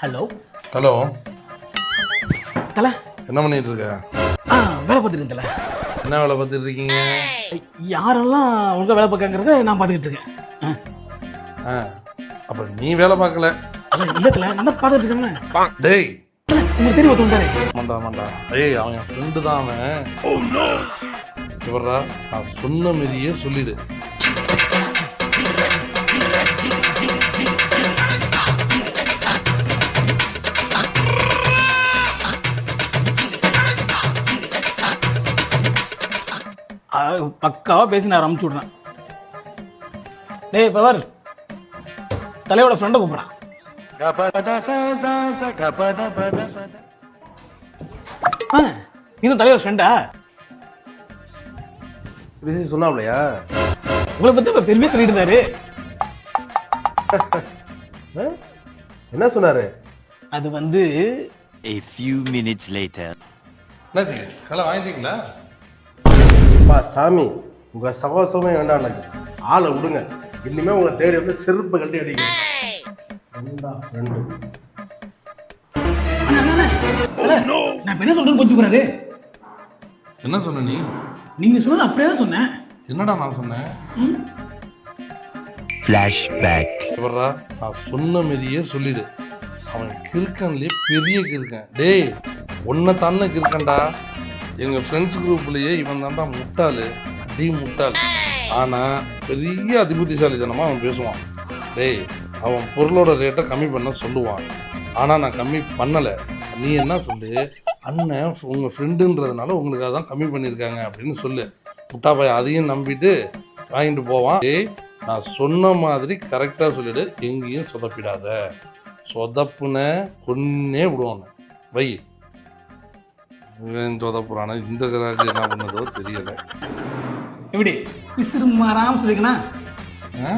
Hello hello தல. என்ன பண்ணிட்டு இருக்க ஆ வேலை பார்த்துட்டு தல. என்ன வேலை பார்த்துட்டு இருக்கீங்க? யாரெல்லாம் ஒழுங்கா வேலை பார்க்கங்கிறத நான் பார்த்துக்கிட்டு இருக்கேன். ஆ. ஆ அப்ப நீ வேலை பார்க்கல. இல்ல தல நான் தான் பார்த்துட்டு இருக்கேன் டேய். உங்களுக்கு தெரியும் ஒருத்தவங்க தானே மாண்டா மாண்டா. ஏய் அவன் என் ஃப்ரெண்டு தான் அவன். இவரா நான் சொன்ன மாதிரியே சொல்லிடு. ஆ, பக்காவா பேசி நான் அமுச்சு விட்றேன். டேய் பவர். தலையோட ஃப்ரெண்டை கூப்பிட்றான் ஆ நீ தான் தலையோட ஃப்ரெண்டா விஷயம் சொன்னாப்லையா? உங்களை பத்தி இப்ப பெருமையா சொல்லிட்டு இருந்தாரு. என்ன சொன்னாரு? அது வந்து A few minutes later. என்னாச்சு? களை வாங்கிட்டீங்களா? பா சாமி உங்க சகவாசமே வேண்டாம் எனக்கு ஆளை விடுங்க. இனிமே உங்களை தேடி வந்து செருப்பு கட்டி அடிங்க. ரெண்டா ரெண்டு. நான் இப்ப என்ன சொல்றேன்னு கொஞ்சம் போறாரு என்ன சொன்ன நீ? நீங்க சொன்னது அப்படியே தான் சொன்னேன். என்னடா நான் சொன்னேன்? Flashback. இவரா நான் சொன்ன மாதிரியே சொல்லிடு. அவன் கிறுக்கன்லயே பெரிய கிறுக்கன். டேய் உன்னை தானே கிறுக்கன்டா? எங்க ஃப்ரெண்ட்ஸ் குரூப்லயே இவன் தான்டா முட்டாளு டி முட்டாள். ஆனா பெரிய அதிபுத்திசாலித்தனமா அவன் பேசுவான். டேய் அவன் பொருளோட ரேட்டை கம்மி பண்ண சொல்லுவான். ஆனா நான் கம்மி பண்ணலை. நீ என்ன சொல்லு? அண்ணன் உங்க ஃப்ரெண்டுன்றதுனால உங்களுக்கு அதான் கம்மி பண்ணியிருக்காங்க அப்படின்னு சொல்லு. முட்டா பையன் அதையும் நம்பிட்டு வாங்கிட்டு போவான். டேய் நான் சொன்ன மாதிரி கரெக்டாக சொல்லிடு. எங்கேயும் சொதப்பிடாத. சொதப்புன கொன்னே விடுவாங்க வை இவன் சொதப்புறான இந்த கிராக்கு என்ன பண்ணதோ தெரியல. எப்படி? விசிறு மாறாம சொல்லிக்கணா ஆ?